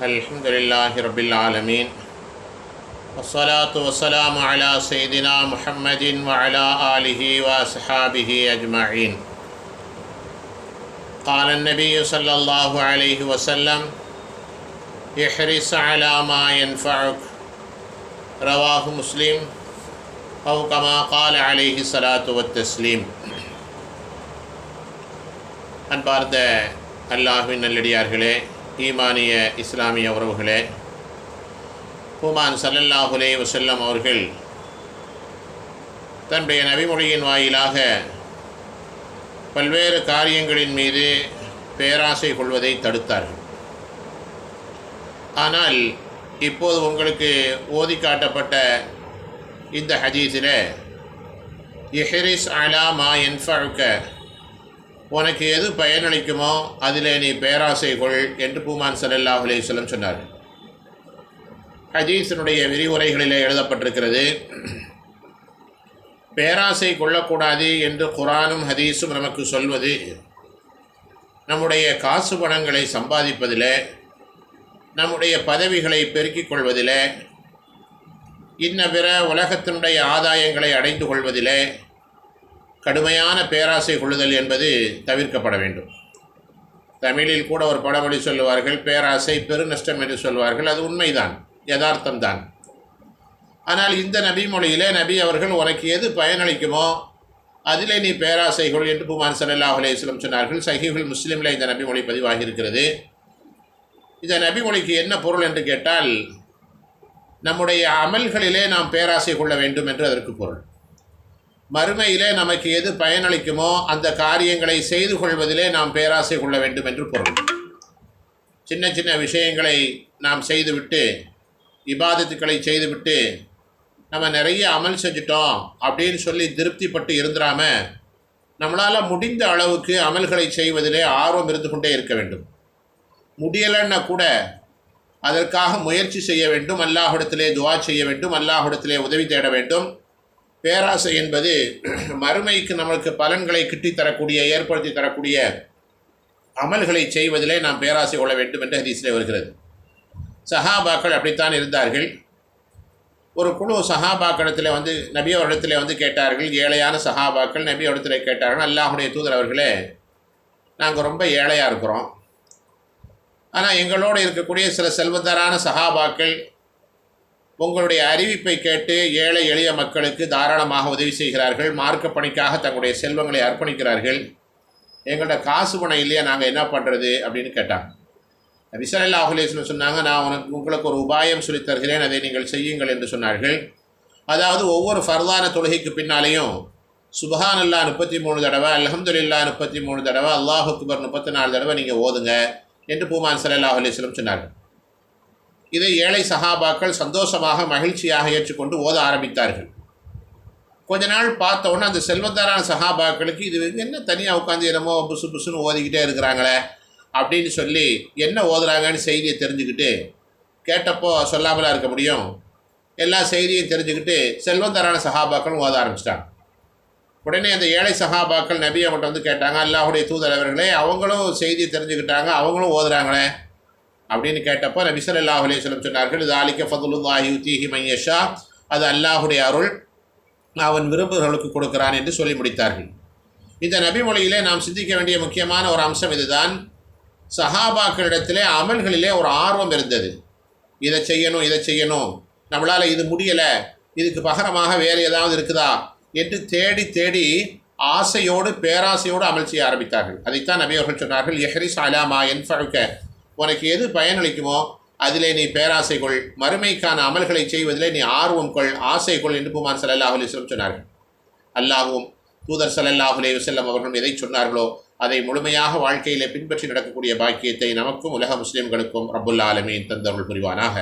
الحمد لله رب العالمين والصلاة والسلام على سيدنا محمد وعلى آله وأصحابه أجمعين قال النبي صلى الله عليه وسلم احرص على ما ينفعك رواه مسلم أو كما قال عليه الصلاة والتسليم அன்பார்ந்த அல்லாஹுவின் நல்லடியார்களே ஈமானிய இஸ்லாமிய உறவுகளே ஹுமான் சல்லல்லாஹுலே வசல்லம் அவர்கள் தன்னுடைய நபிமொழியின் வாயிலாக பல்வேறு காரியங்களின் மீது பேராசை கொள்வதை தடுத்தார்கள். ஆனால் இப்போது உங்களுக்கு ஓதி காட்டப்பட்ட இந்த ஹதீஸில் இஹரிஸ் அலா மா என்ஃபழுக்க உனக்கு எது பயனளிக்குமோ அதில் நீ பேராசை கொள் என்று பூமான் சல்லல்லாஹ் அலையம் சொன்னார். ஹதீஸினுடைய விரிவுரைகளில் எழுதப்பட்டிருக்கிறது பேராசை கொள்ளக்கூடாது என்று குரானும் ஹதீஸும் நமக்கு சொல்வது நம்முடைய காசு பணங்களை சம்பாதிப்பதில் நம்முடைய பதவிகளை பெருக்கிக் கொள்வதில் இன்ன பிற உலகத்தினுடைய ஆதாயங்களை அடைந்து கொள்வதிலே கடுமையான பேராசை கொள்ளுதல் என்பது தவிர்க்கப்பட வேண்டும். தமிழில் கூட ஒரு படமொழி சொல்லுவார்கள் பேராசை பெருநஷ்டம் என்று சொல்வார்கள். அது உண்மைதான் யதார்த்தம்தான். ஆனால் இந்த நபி மொழியிலே நபி அவர்கள் உனக்கு எது பயனளிக்குமோ அதிலே நீ பேராசைகள் என்று புமான் சல்லா அலையம் சொன்னார்கள். சஹீஹுல் முஸ்லீமில் இந்த நபி மொழி பதிவாகி இருக்கிறது இந்த நபி மொழிக்கு என்ன பொருள் என்று கேட்டால் நம்முடைய அமல்களிலே நாம் பேராசை கொள்ள வேண்டும் என்று அதற்கு பொருள். மறுமையிலே நமக்கு எது பயனளிக்குமோ அந்த காரியங்களை செய்து கொள்வதிலே நாம் பேராசை கொள்ள வேண்டும் என்று பொருள். சின்ன சின்ன விஷயங்களை நாம் செய்துவிட்டு இபாதத்துக்களை செய்துவிட்டு நம்ம நிறைய அமல் செஞ்சிட்டோம் அப்படின்னு சொல்லி திருப்திப்பட்டு இருந்துடாம நம்மளால் முடிந்த அளவுக்கு அமல்களை செய்வதிலே ஆர்வம் இருந்து கொண்டே இருக்க வேண்டும். முடியலைன்னா கூட அதற்காக முயற்சி செய்ய வேண்டும். அல்லாஹிடத்திலே துவா செய்ய வேண்டும். அல்லாஹிடத்திலே உதவி தேட வேண்டும். பேராசை என்பது மறுமைக்கு நம்மளுக்கு பலன்களை கிட்டி தரக்கூடிய ஏற்படுத்தி தரக்கூடிய அமல்களை செய்வதிலே நாம் பேராசை கொள்ள வேண்டும் என்று ஹதீஸிலே வருகிறது. சஹாபாக்கள் அப்படித்தான் இருந்தார்கள். ஒரு குழு சஹாபாக்களிடத்தில் வந்து நபி அவரிடத்தில் வந்து கேட்டார்கள். ஏழையான சஹாபாக்கள் நபி அவரிடத்தில் கேட்டார்கள். அல்லாஹுடைய தூதர் அவர்களே நாங்கள் ரொம்ப ஏழையாக இருக்கிறோம். ஆனால் எங்களோடு இருக்கக்கூடிய சில செல்வந்தரான சஹாபாக்கள் உங்களுடைய அறிவிப்பை கேட்டு ஏழை எளிய மக்களுக்கு தாராளமாக உதவி செய்கிறார்கள். மார்க்க பணிக்காக தங்களுடைய செல்வங்களை அர்ப்பணிக்கிறார்கள். எங்கள்கிட்ட காசு பணம் இல்லையா? நாங்கள் என்ன பண்ணுறது அப்படின்னு கேட்டாங்க. விசலல்லா அஹுலேஸ்வரன் சொன்னாங்க நான் உனக்கு உங்களுக்கு ஒரு உபாயம் சொல்லித் தருகிறேன். அதை நீங்கள் செய்யுங்கள் என்று சொன்னார்கள். அதாவது ஒவ்வொரு ஃபர்தான தொழுகைக்கு பின்னாலேயும் சுபஹான் அல்லா முப்பத்தி மூணு தடவை அலமதுல்லா முப்பத்தி மூணு தடவை அல்லாஹ் அக்பர் முப்பத்தி நாலு தடவை நீங்கள் ஓதுங்க என்று பூமான் சலல்லா அலுவலிஸ்லம் சொன்னார்கள். இதை ஏழை சகாபாக்கள் சந்தோஷமாக மகிழ்ச்சியாக ஏற்றுக்கொண்டு ஓத ஆரம்பித்தார்கள். கொஞ்ச நாள் பார்த்தோன்னே அந்த செல்வந்தாரான சகாபாக்களுக்கு இது என்ன தனியாக உட்காந்து என்னமோ புசு புசுன்னு ஓதிக்கிட்டே இருக்கிறாங்களே அப்படின்னு சொல்லி என்ன ஓதுறாங்கன்னு செய்தியை தெரிஞ்சுக்கிட்டு கேட்டப்போ சொல்லாமலாம் இருக்க முடியும். எல்லா செய்தியும் தெரிஞ்சுக்கிட்டு செல்வந்தரான சகாபாக்களும் ஓத ஆரம்பிச்சிட்டாங்க. உடனே அந்த ஏழை சகாபாக்கள் நபி அவங்கள்ட்ட வந்து கேட்டாங்க அல்லாஹுடைய தூதரவர்களே அவங்களும் செய்தியை தெரிஞ்சுக்கிட்டாங்க அவங்களும் ஓதுறாங்களே. அப்படின்னு கேட்டப்போ நபி ஸல்லல்லாஹு அலேஸ்லம் சொன்னார்கள் இது ஆலிக்க ஃபதுலுல்லாஹி தீஹி மையஷா அது அல்லாஹுடைய அருள் அவன் விரும்புகிறவர்களுக்கு கொடுக்கிறான் என்று சொல்லி முடித்தார்கள். இந்த நபிமொழியிலே நாம் சிந்திக்க வேண்டிய முக்கியமான ஒரு அம்சம் இதுதான். சஹாபாக்களிடத்திலே அமல்களிலே ஒரு ஆர்வம் இருந்தது. இதை செய்யணும் இதை செய்யணும். நம்மளால் இது முடியலை. இதுக்கு பகரமாக வேறு ஏதாவது இருக்குதா? என்று தேடி தேடி ஆசையோடு பேராசையோடு அமல் செய்ய ஆரம்பித்தார்கள். அதைத்தான் நபி அவர்கள் சொன்னார்கள் எஹரிஸ் அலாமா என் உனக்கு எது பயனளிக்குமோ அதிலே நீ பேராசை கொள். மறுமைக்கான அமல்களை செய்வதிலே நீ ஆர்வம் கொள் ஆசை கொள் என்று குமார் சல்லாஹ் அலிஸ்லம் சொன்னார்கள். அல்லாஹும் தூதர் சல்லல்லாஹ் அலி வசல்லம் அவர்களும் எதை சொன்னார்களோ அதை முழுமையாக வாழ்க்கையிலே பின்பற்றி நடக்கக்கூடிய பாக்கியத்தை நமக்கும் உலக முஸ்லீம்களுக்கும் ரபுல்லா ஆலமீன் தந்தவர்கள் புரிவானாக.